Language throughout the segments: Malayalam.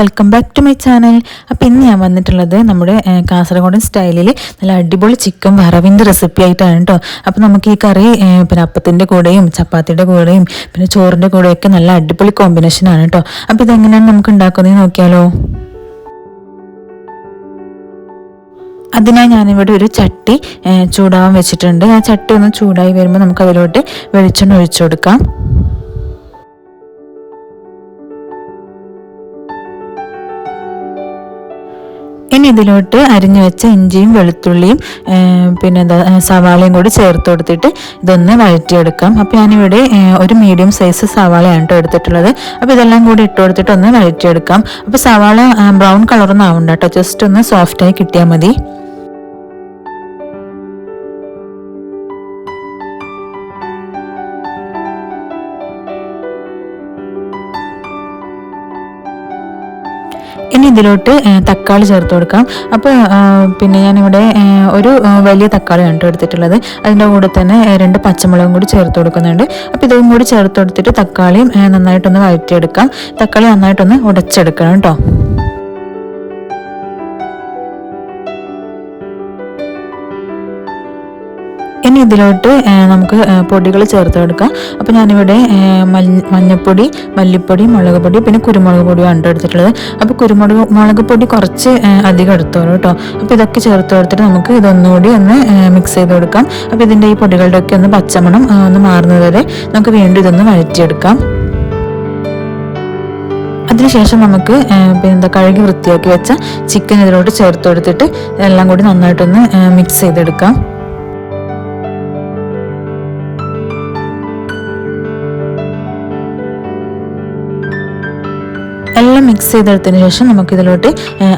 Welcome back to my channel അപ്പോൾ ഇന്ന് ഞാൻ വന്നിട്ടുള്ളത് നമ്മുടെ കാസർഗോഡൻ സ്റ്റൈലിൽ നല്ല അടിപൊളി ചിക്കൻ വറവിന്റെ റെസിപ്പി ആയിട്ടാണ് കേട്ടോ അപ്പോൾ നമുക്ക് ഈ കറി പിന്നെ അപ്പത്തിന്റെ കൂടെയും ചപ്പാത്തിയുടെ കൂടെയും പിന്നെ ചോറിന്റെ കൂടെയൊക്കെ നല്ല അടിപൊളി കോമ്പിനേഷനാണ് കേട്ടോ അപ്പോൾ ഇതെങ്ങനെയാണ് നമുക്ക് ഉണ്ടാക്കുന്നത് നോക്കിയാലോ? അതിനായി ഞാനിവിടെ ഒരു ചട്ടി ചൂടാവാൻ വെച്ചിട്ടുണ്ട്. ആ ചട്ടി ഒന്ന് ചൂടായി വരുമ്പോൾ നമുക്ക് അതിലോട്ട് വെളിച്ചെണ്ണ ഒഴിച്ചു കൊടുക്കാം. ഇനി ഇതിലോട്ട് അരിഞ്ഞു വെച്ച ഇഞ്ചിയും വെളുത്തുള്ളിയും പിന്നെ സവാളയും കൂടി ചേർത്ത് കൊടുത്തിട്ട് ഇതൊന്ന് വഴറ്റിയെടുക്കാം. അപ്പോൾ ഞാനിവിടെ ഒരു മീഡിയം സൈസ് സവാളയാണ് കേട്ടോ എടുത്തിട്ടുള്ളത്. അപ്പോൾ ഇതെല്ലാം കൂടി ഇട്ട് കൊടുത്തിട്ട് ഒന്ന് വഴറ്റിയെടുക്കാം. അപ്പോൾ സവാള ബ്രൗൺ കളറൊന്നും ആവണ്ട കേട്ടോ ജസ്റ്റ് ഒന്ന് സോഫ്റ്റായി കിട്ടിയാൽ മതി. ഇനി ഇതിലോട്ട് തക്കാളി ചേർത്ത് കൊടുക്കാം. അപ്പോൾ പിന്നെ ഞാനിവിടെ ഒരു വലിയ തക്കാളി കണ്ടു എടുത്തിട്ടുള്ളത്. അതിന്റെ കൂടെ തന്നെ രണ്ട് പച്ചമുളകും കൂടി ചേർത്ത് കൊടുക്കുന്നുണ്ട്. അപ്പോൾ ഇതും കൂടി ചേർത്ത് കൊടുത്തിട്ട് തക്കാളിയും നന്നായിട്ടൊന്ന് വഴറ്റിയെടുക്കാം. തക്കാളി നന്നായിട്ടൊന്ന് ഉടച്ചെടുക്കണം കേട്ടോ. ഇനി ഇതിലോട്ട് നമുക്ക് പൊടികൾ ചേർത്ത് കൊടുക്കാം. അപ്പോൾ ഞാനിവിടെ മഞ്ഞപ്പൊടി മല്ലിപ്പൊടി മുളക് പൊടി പിന്നെ കുരുമുളക് പൊടിയാണ് എടുത്തിട്ടുള്ളത്. അപ്പോൾ കുരുമുളക് മുളക് പൊടി കുറച്ച് അധികം എടുത്തോളൂ കേട്ടോ. അപ്പോൾ ഇതൊക്കെ ചേർത്ത് കൊടുത്തിട്ട് നമുക്ക് ഇതൊന്നുകൂടി ഒന്ന് മിക്സ് ചെയ്ത് കൊടുക്കാം. അപ്പോൾ ഇതിന്റെ ഈ പൊടികളുടെ ഒക്കെ ഒന്ന് പച്ചമണം ഒന്ന് മാറുന്നത് വരെ നമുക്ക് വീണ്ടും ഇതൊന്ന് വഴറ്റിയെടുക്കാം. അതിനുശേഷം നമുക്ക് പിന്നെ കഴുകി വൃത്തിയാക്കി വെച്ച ചിക്കൻ ഇതിലോട്ട് ചേർത്ത് കൊടുത്തിട്ട് എല്ലാം കൂടി നന്നായിട്ടൊന്ന് മിക്സ് ചെയ്തെടുക്കാം. മിക്സ് ചെയ്തെടുത്തതിന് ശേഷം നമുക്കിതിലോട്ട്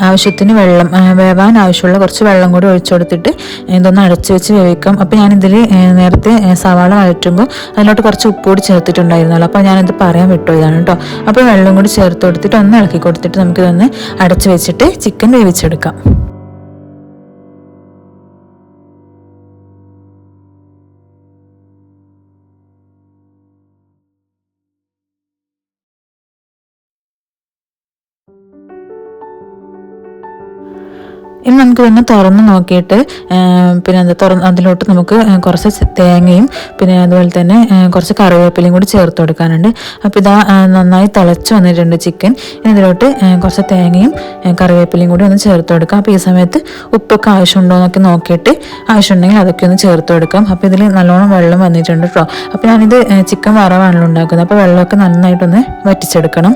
ആവശ്യത്തിന് വെള്ളം വേവാൻ ആവശ്യമുള്ള കുറച്ച് വെള്ളം കൂടി ഒഴിച്ചു കൊടുത്തിട്ട് ഇതൊന്ന് അടച്ചു വെച്ച് വേവിക്കാം. അപ്പോൾ ഞാനിതിൽ നേരത്തെ സവാള വഴറ്റുമ്പോൾ അതിലോട്ട് കുറച്ച് ഉപ്പ് കൂടി ചേർത്തിട്ടുണ്ടായിരുന്നല്ലോ. അപ്പോൾ ഞാനിത് പറയാൻ വിട്ടു ഇതാണ് കേട്ടോ. അപ്പോൾ വെള്ളം കൂടി ചേർത്ത് കൊടുത്തിട്ട് ഒന്ന് ഇളക്കി കൊടുത്തിട്ട് നമുക്കിതൊന്ന് അടച്ചു വെച്ചിട്ട് ചിക്കൻ വേവിച്ചെടുക്കാം. ഇനി നമുക്ക് ഇതൊന്ന് തുറന്ന് നോക്കിയിട്ട് പിന്നെ എന്താ തുറന്ന് അതിലോട്ട് നമുക്ക് കുറച്ച് തേങ്ങയും പിന്നെ അതുപോലെ തന്നെ കുറച്ച് കറിവേപ്പിലയും കൂടി ചേർത്ത് കൊടുക്കാനുണ്ട്. അപ്പോൾ ഇതാ നന്നായി തിളച്ച് വന്നിട്ടുണ്ട് ചിക്കൻ. ഇതിലോട്ട് കുറച്ച് തേങ്ങയും കറിവേപ്പിലയും കൂടി ഒന്ന് ചേർത്ത് കൊടുക്കാം. അപ്പോൾ ഈ സമയത്ത് ഉപ്പൊക്കെ ആവശ്യമുണ്ടോ എന്നൊക്കെ നോക്കിയിട്ട് ആവശ്യമുണ്ടെങ്കിൽ അതൊക്കെ ഒന്ന് ചേർത്ത് കൊടുക്കാം. അപ്പോൾ ഇതിൽ നല്ലോണം വെള്ളം വന്നിട്ടുണ്ട് കേട്ടോ അപ്പോൾ ഞാനിത് ചിക്കൻ വറവാണല്ലോ ഉണ്ടാക്കുന്നത്. അപ്പോൾ വെള്ളമൊക്കെ നന്നായിട്ടൊന്ന് വറ്റിച്ചെടുക്കണം.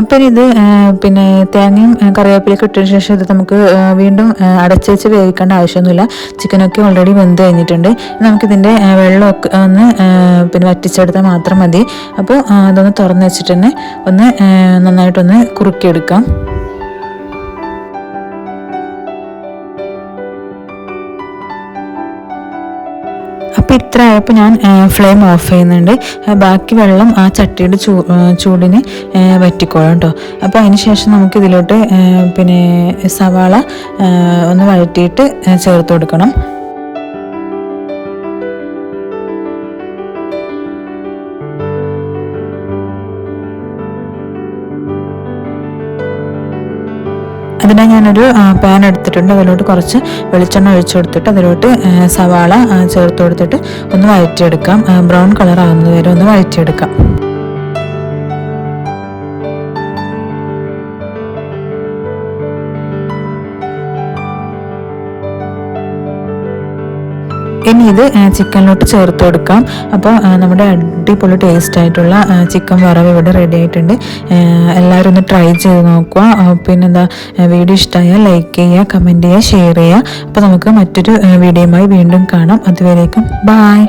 അപ്പം ഇത് പിന്നെ തേങ്ങയും കറിവേപ്പിലൊക്കെ ഇട്ടതിന് ശേഷം ഇത് നമുക്ക് വീണ്ടും അടച്ചു വെച്ച് വേവിക്കേണ്ട ആവശ്യമൊന്നുമില്ല. ചിക്കനൊക്കെ ഓൾറെഡി വെന്ത് കഴിഞ്ഞിട്ടുണ്ട്. നമുക്കിതിന്റെ വെള്ളമൊക്കെ ഒന്ന് പിന്നെ വറ്റിച്ചെടുത്താൽ മാത്രം മതി. അപ്പോൾ അതൊന്ന് തുറന്ന് വെച്ചിട്ട് തന്നെ ഒന്ന് നന്നായിട്ടൊന്ന് കുറുക്കിയെടുക്കാം. അപ്പോൾ ഇത്ര ആയപ്പോൾ ഞാൻ ഫ്ലെയിം ഓഫ് ചെയ്യുന്നുണ്ട്. ബാക്കി വെള്ളം ആ ചട്ടിയുടെ ചൂ ചൂടിന് വറ്റിക്കോളാം കേട്ടോ അപ്പോൾ അതിന് ശേഷം നമുക്ക് ഇതിലോട്ട് പിന്നെ സവാള ഒന്ന് വഴറ്റിയിട്ട് ചേർത്ത് കൊടുക്കണം. അതിനായി ഞാനൊരു പാൻ എടുത്തിട്ടുണ്ട്. അതിലോട്ട് കുറച്ച് വെളിച്ചെണ്ണ ഒഴിച്ചു കൊടുത്തിട്ട് അതിലോട്ട് സവാള ചേർത്ത് കൊടുത്തിട്ട് ഒന്ന് വഴറ്റിയെടുക്കാം. ബ്രൗൺ കളർ ആകുന്നത് വരെ ഒന്ന് വഴറ്റിയെടുക്കാം. ഇനി ഇത് ചിക്കനിലോട്ട് ചേർത്ത് കൊടുക്കാം. അപ്പോൾ നമ്മുടെ അടിപൊളി ടേസ്റ്റ് ആയിട്ടുള്ള ചിക്കൻ വറവ് ഇവിടെ റെഡി ആയിട്ടുണ്ട്. എല്ലാവരും ഒന്ന് ട്രൈ ചെയ്ത് നോക്കുക. പിന്നെന്താ വീഡിയോ ഇഷ്ടമായാൽ ലൈക്ക് ചെയ്യുക കമന്റ് ചെയ്യുക ഷെയർ ചെയ്യുക. അപ്പോൾ നമുക്ക് മറ്റൊരു വീഡിയോയുമായി വീണ്ടും കാണാം. അതുവരേക്കും ബായ്